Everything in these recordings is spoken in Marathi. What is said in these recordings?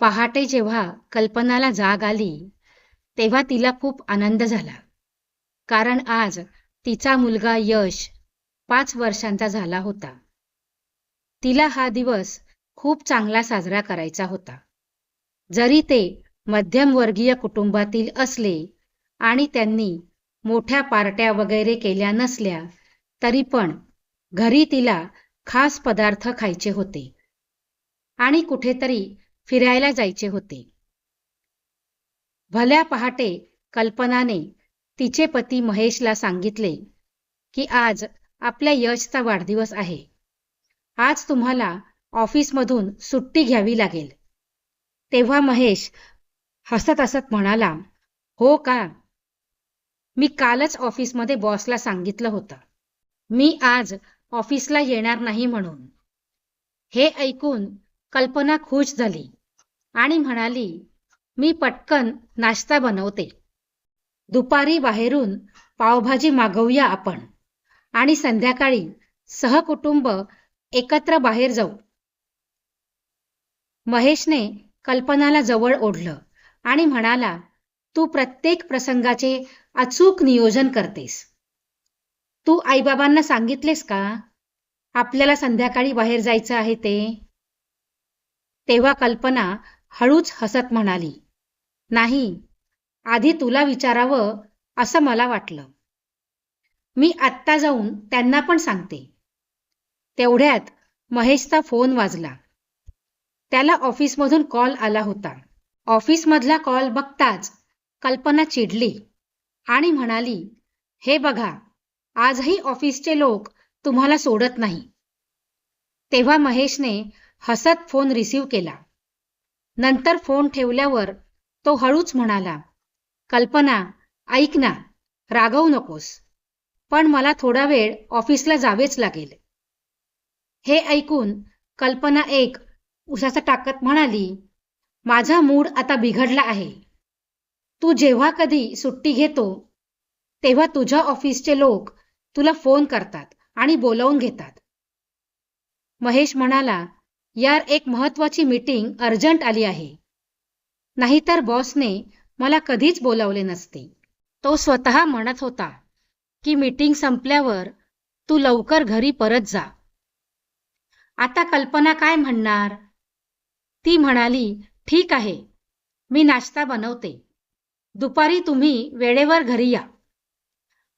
पहाटे जेव्हा कल्पनाला जाग आली तेव्हा तिला खूप आनंद झाला. कारण आज तिचा मुलगा यश पाच वर्षांचा झाला होता. तिला हा दिवस खूप चांगला साजरा करायचा होता. जरी ते मध्यमवर्गीय कुटुंबातील असले आणि त्यांनी मोठ्या पार्ट्या वगैरे केल्या नसल्या तरी पण घरी तिला खास पदार्थ खायचे होते. आणि कुठेतरी फिरायला जायचे होते. भल्या पहाटे कल्पनाने तिचे पती महेशला सांगितले की आज आपल्या यशचा वाढदिवस आहे. आज तुम्हाला ऑफिसमधून सुट्टी घ्यावी लागेल. तेव्हा महेश हसत हसत म्हणाला हो का? मी कालच ऑफिसमध्ये बॉसला सांगितलं होतं. मी आज ऑफिसला येणार नाही म्हणून. हे ऐकून कल्पना खुश झाली. आणि म्हणाली मी पटकन नाश्ता बनवते. दुपारी बाहेरून पावभाजी मागवूया आपण. आणि संध्याकाळी सहकुटुंब एकत्र बाहेर जाऊ. महेशने कल्पनाला जवळ ओढलं आणि म्हणाला तू प्रत्येक प्रसंगाचे अचूक नियोजन करतेस. तू आईबाबांना सांगितलेस का? आपल्याला संध्याकाळी बाहेर जायचं आहे ते? तेव्हा कल्पना हळूच हसत म्हणाली नाही आधी तुला विचारावं असं मला वाटलं. मी आत्ता जाऊन त्यांना पण सांगते. तेवढ्यात महेशचा फोन वाजला. त्याला ऑफिसमधून कॉल आला होता. ऑफिसमधला कॉल बघताच कल्पना चिडली आणि म्हणाली हे बघा आजही ऑफिसचे लोक तुम्हाला सोडत नाही. तेव्हा महेशने हसत फोन रिसीव केला. नंतर फोन ठेवल्यावर तो हळूच म्हणाला कल्पना ऐक ना रागवू नकोस पण मला थोडा वेळ ऑफिसला जावेच लागेल. हे ऐकून कल्पना एक उसाचा टाकत म्हणाली माझा मूड आता बिघडला आहे. तू जेव्हा कधी सुट्टी घेतो तेव्हा तुझ्या ऑफिसचे लोक तुला फोन करतात आणि बोलावून घेतात. महेश म्हणाला यार एक महत्वाची मीटिंग अर्जंट आली आहे. नाहीतर बॉसने मला कधीच बोलावले नसते. तो स्वतः म्हणत होता की मीटिंग संपल्यावर तू लवकर घरी परत जा. आता कल्पना काय म्हणणार? ती म्हणाली ठीक आहे मी नाश्ता बनवते. दुपारी तुम्ही वेळेवर घरी या.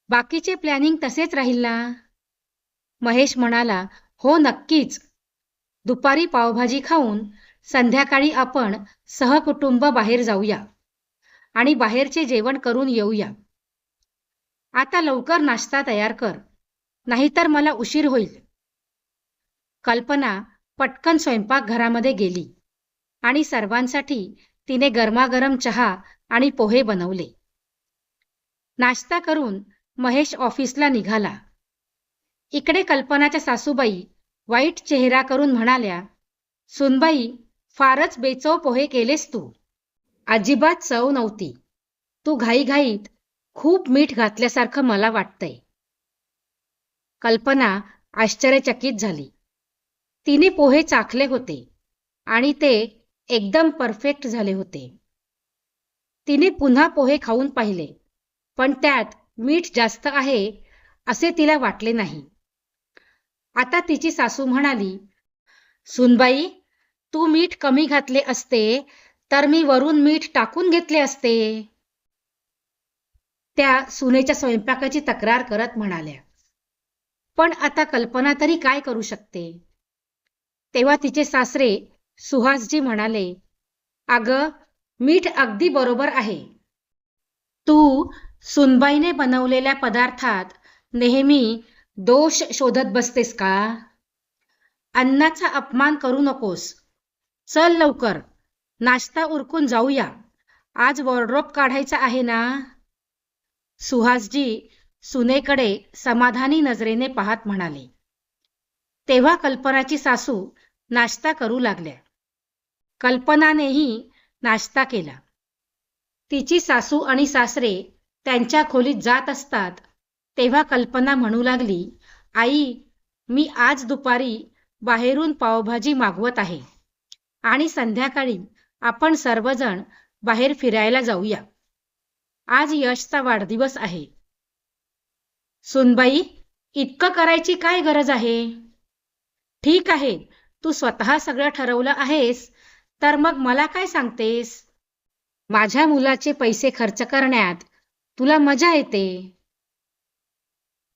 बाकीचे प्लॅनिंग तसेच राहील ना? महेश म्हणाला हो नक्कीच. दुपारी पावभाजी खाऊन संध्याकाळी आपण सहकुटुंब बाहेर जाऊया आणि बाहेरचे जेवण करून येऊया. आता लवकर नाश्ता तयार कर नाहीतर मला उशीर होईल. कल्पना पटकन स्वयंपाकघरामध्ये गेली आणि सर्वांसाठी तिने गरमागरम चहा आणि पोहे बनवले. नाश्ता करून महेश ऑफिसला निघाला. इकडे कल्पनाच्या सासूबाई वाईट चेहरा करून म्हणाल्या सुनबाई फारच बेचव पोहे केलेस तू. अजिबात चव नव्हती. तू घाईघाईत खूप मीठ घातल्यासारखं मला वाटतंय. कल्पना आश्चर्यचकित झाली. तिने पोहे चाखले होते आणि ते एकदम परफेक्ट झाले होते. तिने पुन्हा पोहे खाऊन पाहिले पण त्यात मीठ जास्त आहे असे तिला वाटले नाही. आता तिची सासू म्हणाली सुनबाई तू मीठ कमी घातले असते तर मी वरून मीठ टाकून घेतले असते. त्या सुनेच्या स्वयंपाकाची तक्रार करत म्हणाल्या पण आता कल्पना तरी काय करू शकते? तेव्हा तिचे सासरे सुहासजी म्हणाले अग मीठ अगदी बरोबर आहे. तू सुनबाईने बनवलेल्या पदार्थात नेहमी दोष शोधत बसतेस का? अन्नाचा अपमान करू नकोस. चल लवकर. नाश्ता उरकून जाऊया. आज वॉर्ड्रोप काढायचा आहे ना? सुहासजी सुनेकडे समाधानी नजरेने पाहत म्हणाले. तेव्हा कल्पनाची सासू नाश्ता करू लागल्या. कल्पनानेही नाश्ता केला. तिची सासू आणि सासरे त्यांच्या खोलीत जात असतात तेव्हा कल्पना म्हणू लागली आई मी आज दुपारी बाहेरून पावभाजी मागवत आहे आणि संध्याकाळी आपण सर्वजण बाहेर फिरायला जाऊया. आज यशचा वाढदिवस आहे. सुनबाई इतकं करायची काय गरज आहे? ठीक आहे तू स्वतः सगळं ठरवलं आहेस तर मग मला काय सांगतेस? माझ्या मुलाचे पैसे खर्च करण्यात तुला मजा येते.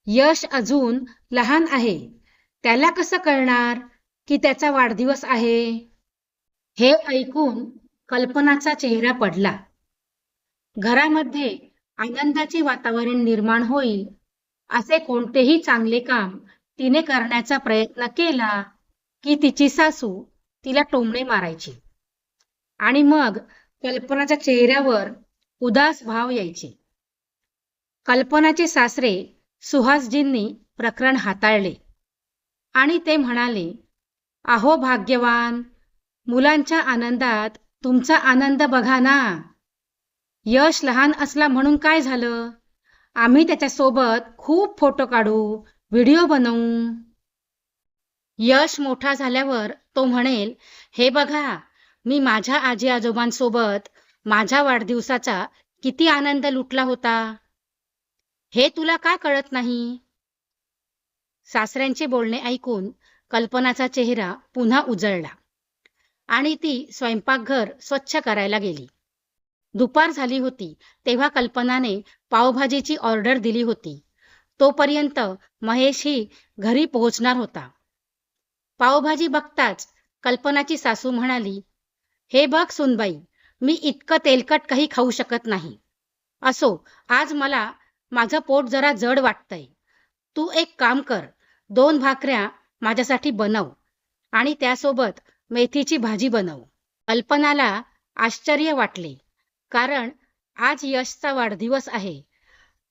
यश अजून लहान आहे. त्याला कसं कळणार की त्याचा वाढदिवस आहे? हे ऐकून कल्पनाचा चेहरा पडला. घरामध्ये आनंदाचे वातावरण निर्माण होईल असे कोणतेही चांगले काम तिने करण्याचा प्रयत्न केला की तिची सासू तिला टोमणे मारायची. आणि मग कल्पनाच्या चेहऱ्यावर उदास भाव यायचे. कल्पनाचे सासरे सुहासजींनी प्रकरण हाताळले. आणि ते म्हणाले अहो भाग्यवान मुलांच्या आनंदात तुमचा आनंद बघा ना. यश लहान असला म्हणून काय झालं? आम्ही त्याच्यासोबत खूप फोटो काढू व्हिडिओ बनवू. यश मोठा झाल्यावर तो म्हणेल हे बघा मी माझ्या आजी आजोबांसोबत माझ्या वाढदिवसाचा किती आनंद लुटला होता. हे तुला का कळत नाही? सासऱ्यांचे बोलणे ऐकून कल्पनाचा चेहरा पुन्हा उजळला आणि ती स्वयंपाकघर स्वच्छ करायला गेली. दुपार झाली होती तेव्हा कल्पनाने पावभाजीची ऑर्डर दिली होती. तोपर्यंत महेशही घरी पोहोचणार होता. पावभाजी बघताच कल्पनाची सासू म्हणाली हे बघ सुनबाई मी इतकं तेलकट काही खाऊ शकत नाही. असो आज मला माझं पोट जरा जड वाटतंय. तू एक काम कर दोन भाकऱ्या माझ्यासाठी बनव आणि त्यासोबत मेथीची भाजी बनव. कल्पनाला आश्चर्य वाटले कारण आज यशचा वाढदिवस आहे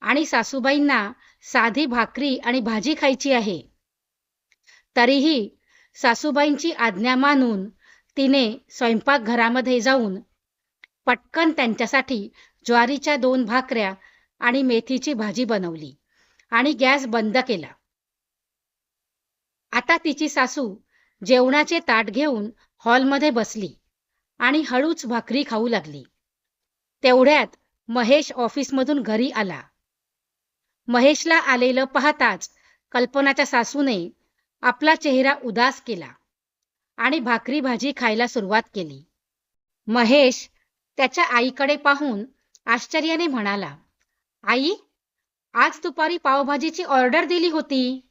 आणि सासूबाईंना साधी भाकरी आणि भाजी खायची आहे. तरीही सासूबाईंची आज्ञा मानून तिने स्वयंपाकघरामध्ये जाऊन पटकन त्यांच्यासाठी ज्वारीच्या दोन भाकऱ्या आणि मेथीची भाजी बनवली आणि गॅस बंद केला. आता तिची सासू जेवणाचे ताट घेऊन हॉलमध्ये बसली आणि हळूच भाकरी खाऊ लागली. तेवढ्यात महेश ऑफिसमधून घरी आला. महेशला आलेलं पाहताच कल्पनाच्या सासूने आपला चेहरा उदास केला आणि भाकरी भाजी खायला सुरुवात केली. महेश त्याच्या आईकडे पाहून आश्चर्याने म्हणाला आई आज दुपारी पावभाजीची ऑर्डर दिली होती.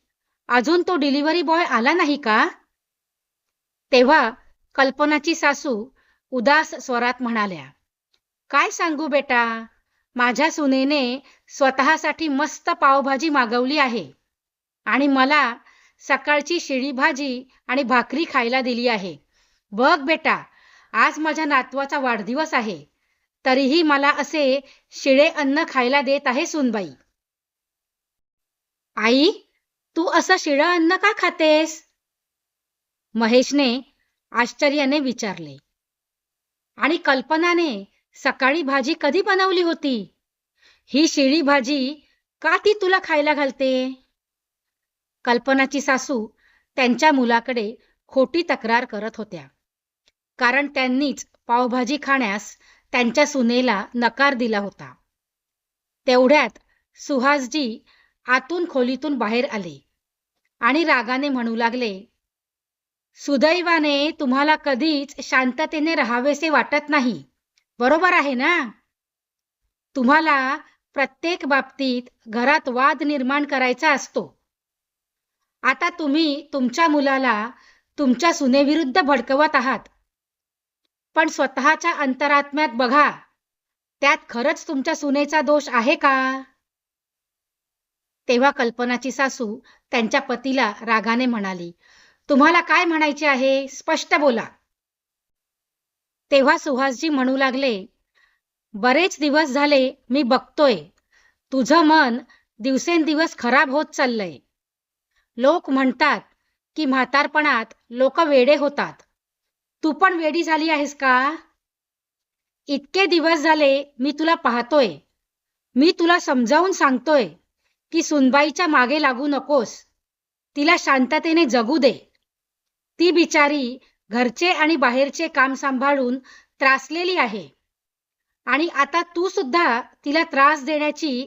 अजून तो डिलिव्हरी बॉय आला नाही का? तेव्हा कल्पनाची सासू उदास स्वरात म्हणाल्या काय सांगू बेटा माझ्या सुनेने स्वतःसाठी मस्त पावभाजी मागवली आहे आणि मला सकाळची शिळी भाजी आणि भाकरी खायला दिली आहे. बघ बेटा आज माझ्या नातवाचा वाढदिवस आहे. तरीही मला असे शिळे अन्न खायला देत आहे सुनबाई. आई तू असं शिळं अन्न का खातेस? महेशने आश्चर्याने विचारले. आणि कल्पनाने सकाळी भाजी कधी बनवली होती? ही शिळी भाजी का ती तुला खायला घालते? कल्पनाची सासू त्यांच्या मुलाकडे खोटी तक्रार करत होत्या. कारण त्यांनीच पावभाजी खाण्यास त्यांच्या सुनेला नकार दिला होता. तेवढ्यात सुहासजी आतून खोलीतून बाहेर आले आणि रागाने म्हणू लागले सुदैवाने तुम्हाला कधीच शांततेने राहावेसे वाटत नाही बरोबर आहे ना? तुम्हाला प्रत्येक बाबतीत घरात वाद निर्माण करायचा असतो. आता तुम्ही तुमच्या मुलाला तुमच्या सुनेविरुद्ध भडकवत आहात. पण स्वतःच्या अंतरात्म्यात बघा त्यात खरंच तुमच्या सुनेचा दोष आहे का? तेव्हा कल्पनाची सासू त्यांच्या पतीला रागाने म्हणाली तुम्हाला काय म्हणायचे आहे? स्पष्ट बोला. तेव्हा सुहासजी म्हणू लागले बरेच दिवस झाले मी बघतोय. तुझं मन दिवसेंदिवस खराब होत चाललंय. लोक म्हणतात की म्हातारपणात लोक वेडे होतात. तू पण वेडी झाली आहेस का? इतके दिवस झाले मी तुला पाहतोय. मी तुला समजावून सांगतोय की सुनबाईच्या मागे लागू नकोस. तिला शांततेने जगू दे. ती बिचारी घरचे आणि बाहेरचे काम सांभाळून त्रासलेली आहे. आणि आता तू सुद्धा तिला त्रास देण्याची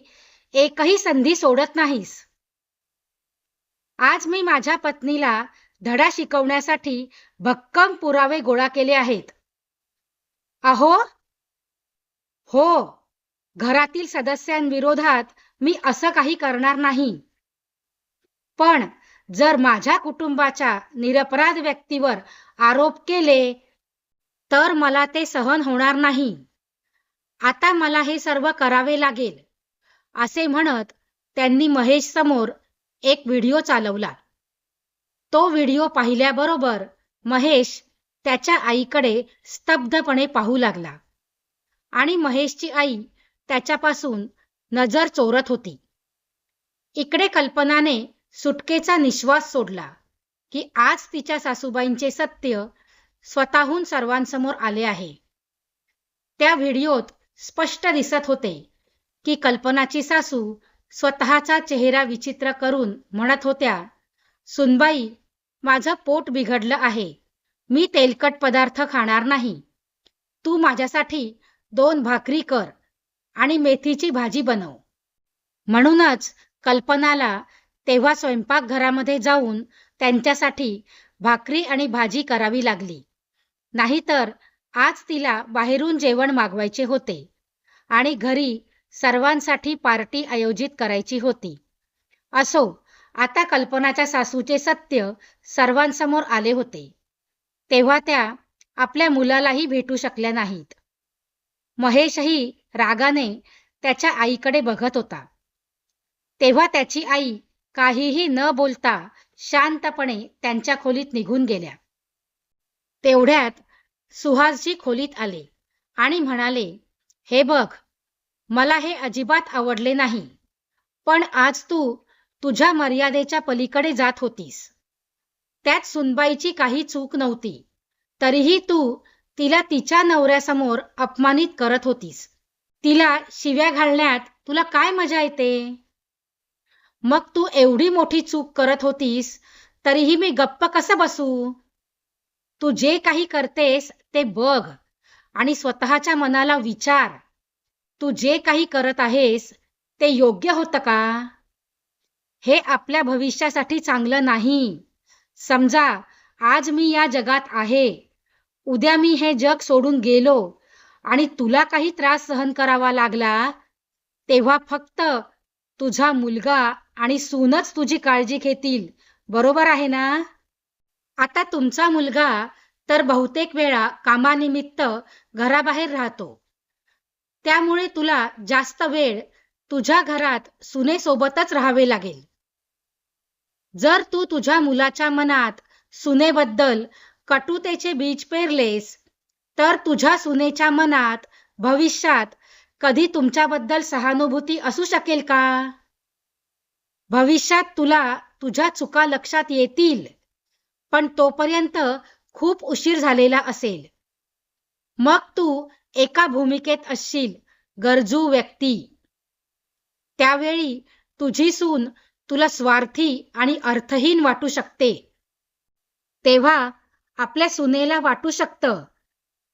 एकही संधी सोडत नाहीस. आज मी माझ्या पत्नीला धडा शिकवण्यासाठी भक्कम पुरावे गोळा केले आहेत. अहो हो घरातील सदस्यांविरोधात मी असं काही करणार नाही. पण जर माझ्या कुटुंबाच्या निरपराध व्यक्तीवर आरोप केले तर मला ते सहन होणार नाही. आता मला हे सर्व करावे लागेल असे म्हणत त्यांनी महेश समोर एक व्हिडिओ चालवला. तो व्हिडिओ पाहिल्याबरोबर महेश त्याच्या आईकडे स्तब्धपणे पाहू लागला. आणि महेशची आई त्याच्यापासून नजर चोरत होती. इकडे कल्पनाने सुटकेचा निश्वास सोडला की आज तिच्या सासूबाईंचे सत्य स्वतःहून सर्वांसमोर आले आहे. त्या व्हिडिओत स्पष्ट दिसत होते की कल्पनाची सासू स्वतःचा चेहरा विचित्र करून म्हणत होत्या सुनबाई माझं पोट बिघडलं आहे. मी तेलकट पदार्थ खाणार नाही. तू माझ्यासाठी दोन भाकरी कर आणि मेथीची भाजी बनव. म्हणूनच कल्पनाला तेव्हा स्वयंपाकघरामध्ये जाऊन त्यांच्यासाठी भाकरी आणि भाजी करावी लागली. नाहीतर आज तिला बाहेरून जेवण मागवायचे होते आणि घरी सर्वांसाठी पार्टी आयोजित करायची होती. असो आता कल्पनाच्या सासूचे सत्य सर्वांसमोर आले होते. तेव्हा त्या आपल्या मुलालाही भेटू शकल्या नाहीत. महेशही रागाने त्याच्या आईकडे बघत होता. तेव्हा त्याची आई काहीही न बोलता शांतपणे त्यांच्या खोलीत निघून गेल्या. तेवढ्यात सुहासजी खोलीत आले आणि म्हणाले हे बघ मला हे अजिबात आवडले नाही पण आज तू तुझ्या मर्यादेच्या पलीकडे जात होतीस. त्यात सुनबाईची काही चूक नव्हती. तरीही तू तिला तिच्या नवऱ्यासमोर अपमानित करत होतीस. तिला शिव्या घालण्यात तुला काय मजा येते? मग तू एवढी मोठी चूक करत होतीस तरीही मी गप्प कसं बसू? तू जे काही करतेस ते बघ आणि स्वतःच्या मनाला विचार. तू जे काही करत आहेस ते योग्य होतं का? हे आपल्या भविष्यासाठी चांगलं नाही. समजा आज मी या जगात आहे. उद्या मी हे जग सोडून गेलो आणि तुला काही त्रास सहन करावा लागला तेव्हा फक्त तुझा मुलगा आणि सूनच तुझी काळजी घेतील. बरोबर आहे ना? आता तुमचा मुलगा तर बहुतेक वेळा कामानिमित्त घराबाहेर राहतो. त्यामुळे तुला जास्त वेळ तुझ्या घरात सुनेसोबतच राहावे लागेल. जर तू तुझ्या मुलाच्या मनात सुनेबद्दल कटुतेचे बीज पेरलेस तर तुझ्या सुनेच्या मनात भविष्यात कधी तुमच्याबद्दल सहानुभूती असू शकेल का? भविष्यात तुला तुझ्या चुका लक्षात येतील पण तोपर्यंत खूप उशीर झालेला असेल. मग तू एका भूमिकेत असशील गरजू व्यक्ती. त्यावेळी तुझी सून तुला स्वार्थी आणि अर्थहीन वाटू शकते. तेव्हा आपल्या सुनेला वाटू शकतं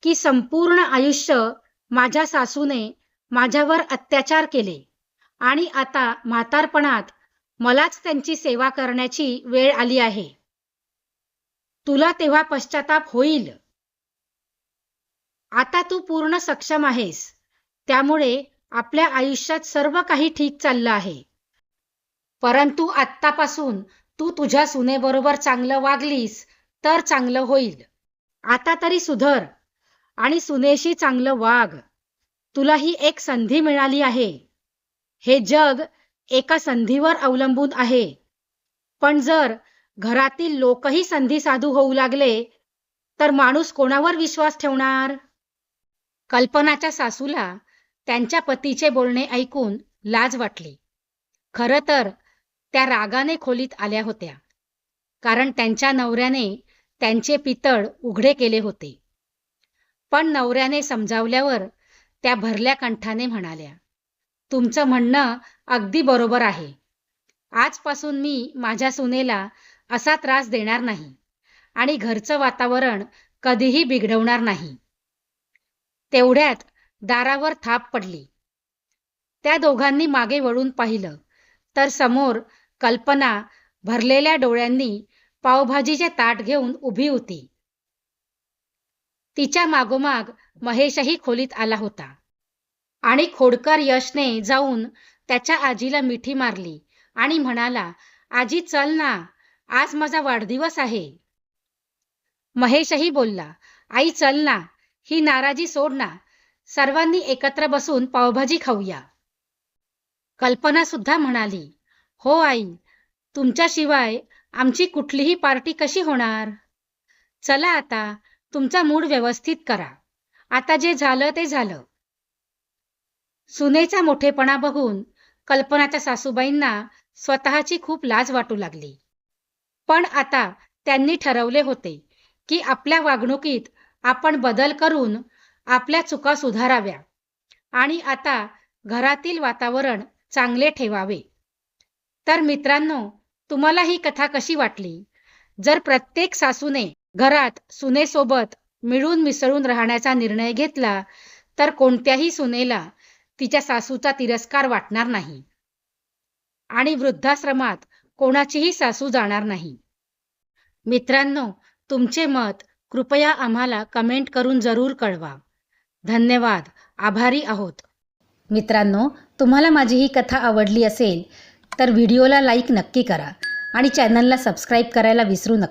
की संपूर्ण आयुष्य माझ्या सासूने माझ्यावर अत्याचार केले आणि आता म्हातारपणात मलाच त्यांची सेवा करण्याची वेळ आली आहे. तुला तेव्हा पश्चाताप होईल. आता तू पूर्ण सक्षम आहेस. त्यामुळे आपल्या आयुष्यात सर्व काही ठीक चाललं आहे. परंतु आत्तापासून तू तुझ्या सुनेबरोबर चांगलं वागलीस तर चांगलं होईल. आता तरी सुधर आणि सुनेशी चांगलं वाग. तुला ही एक संधी मिळाली आहे. हे जग एका संधीवर अवलंबून आहे. पण जर घरातील लोकही संधी साधू होऊ लागले तर माणूस कोणावर विश्वास ठेवणार? कल्पनाच्या सासूला त्यांच्या पतीचे बोलणे ऐकून लाज वाटली. खरं तर त्या रागाने खोलीत आल्या होत्या. कारण त्यांच्या नवऱ्याने त्यांचे पितळ उघडे केले होते. पण नवऱ्याने समजावल्यावर त्या भरल्या कंठाने म्हणाल्या तुमचं म्हणणं अगदी बरोबर आहे. आजपासून मी माझ्या सुनेला असा त्रास देणार नाही आणि घरचं वातावरण कधीही बिघडवणार नाही. तेवढ्यात दारावर थाप पडली. त्या दोघांनी मागे वळून पाहिलं तर समोर कल्पना भरलेल्या डोळ्यांनी पावभाजीचे ताट घेऊन उभी होती. तिच्या मागोमाग महेशही खोलीत आला होता. आणि खोडकर यशने जाऊन त्याच्या आजीला मिठी मारली आणि म्हणाला आजी चल ना आज माझा वाढदिवस आहे. महेशही बोलला आई चल ना ही नाराजी सोड ना सर्वांनी एकत्र बसून पावभाजी खाऊया. कल्पना सुद्धा म्हणाली हो आई तुमच्याशिवाय आमची कुठलीही पार्टी कशी होणार? चला आता तुमचा मूड व्यवस्थित करा. आता जे झालं ते झालं. सुनेचा मोठेपणा बघून कल्पनाच्या सासूबाईंना स्वतःची खूप लाज वाटू लागली. पण आता त्यांनी ठरवले होते की आपल्या वागणुकीत आपण बदल करून आपल्या चुका सुधाराव्या आणि आता घरातील वातावरण चांगले ठेवावे. तर मित्रांनो तुम्हाला ही कथा कशी वाटली? जर प्रत्येक सासूने घरात सुनेसोबत मिळून मिसळून राहण्याचा निर्णय घेतला तर कोणत्याही सुनेला तिच्या सासूचा तिरस्कार वाटणार नाही. आणि वृद्धाश्रमात कोणाचीही सासू जाणार नाही. मित्रांनो तुमचे मत कृपया आम्हाला कमेंट करून जरूर कळवा. धन्यवाद. आभारी आहोत. मित्रांनो तुम्हाला माझी ही कथा आवडली असेल तर व्हिडिओला लाईक नक्की करा आणि चॅनलला सबस्क्राईब करायला विसरू नका.